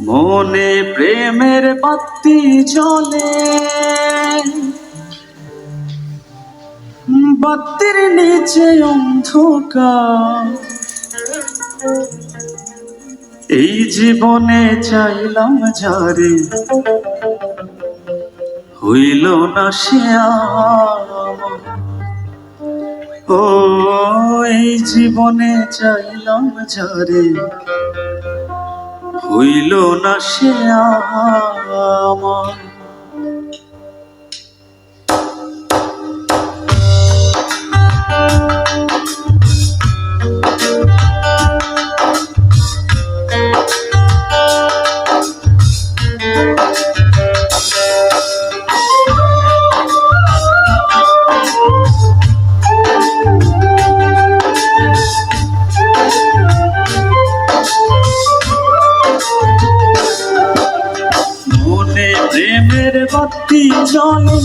মনে প্রেমের বাতি জ্বলে। বাতির নিচে অন্ধকার। এই জীবনে চাইলাম যারে হইল না সে ও, এই জীবনে চাইলাম যারে হইল না সে আমার। বাতি জলে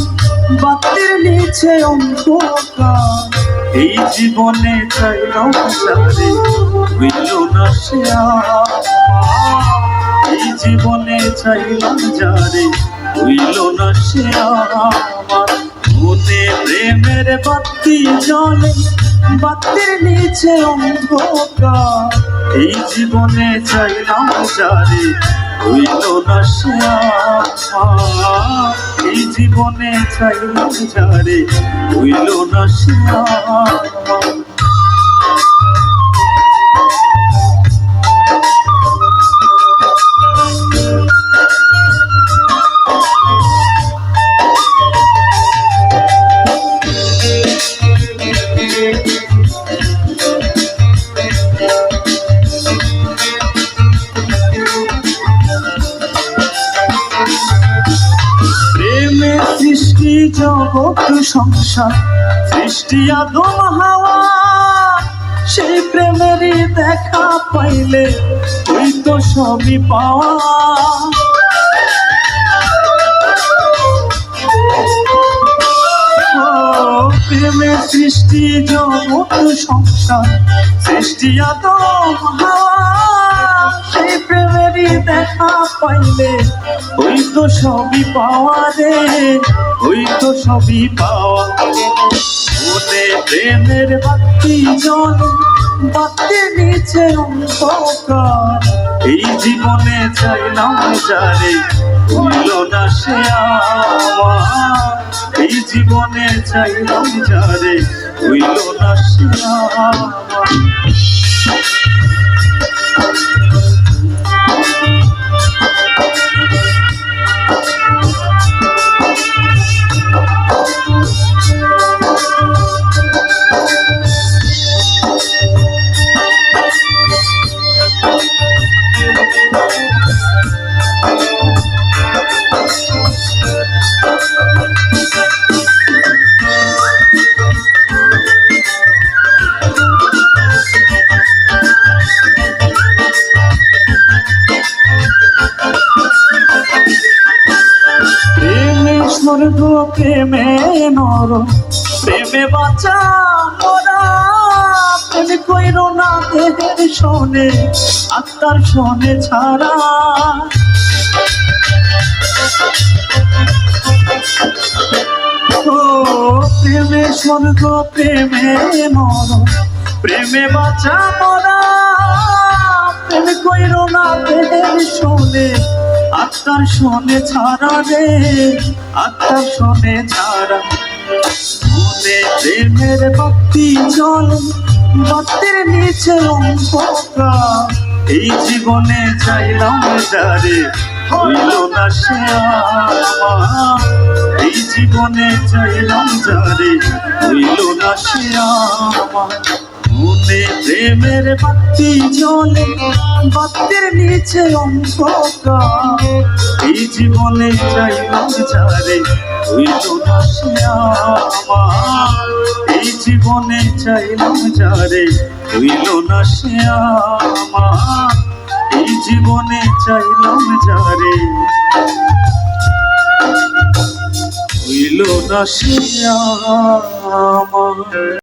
বাতির নিচে অন্ধকার। এই জীবনে চাইলাম যারে হইল না সে এই জীবনে চাইলাম যারে হইল না সে আমার। মনে প্রেমের বাতি জলে বাতির নিচে অন্ধকার। এই জীবনে চাইলাম যারে হইল না সে। এই জীবনে চাইলাম যারে হইল না সে জগৎ সংসার, সৃষ্টি আদম হাওয়া। সেই প্রেমেরই দেখা পাইলে ওই তো সবই পাওয়া। প্রেমে সৃষ্টি জগৎ সংসার, সৃষ্টি আদম হাওয়া। দেখা পাইলে, ওই তো সবই পাওয়া রে, ওই তো সবই পাওয়া মনে প্রেমের বাতি জল বাতির নিচে অন্ধকার। এই জীবনে চাইলাম যারে হইল না সে এই জীবনে চাইলাম যারে হইল না সে আমার। Thank you. প্রেমে স্বর্গ প্রেমে নর। প্রেমে বাঁচা মরা, প্রেম কইর না দেহের শোনে আত্মার শোনে ছাড়া। ও, প্রেমে স্বর্গ, প্রেমে নর। প্রেমে বাঁচা মোরা, প্রেম কইর না দেহের শোনে আত্মার শোনে ছাড়া রে, আত্মার শোনে ছাড়া। মনে প্রেমের বাতি জল বাতির নিচে অন্ধকার। এই জীবনে চাইলাম যারে হইল না সে এই জীবনে চাইলাম যারে হইল না সে আমার। মনে প্রেমের বাতি জলে বাতির নিচে অন্ধকার। এই জীবনে চাইলাম যারে না সে আমার। এই জীবনে চাইলাম যারে হইল না সে আমার। এই জীবনে চাইলাম যারে হইল না সে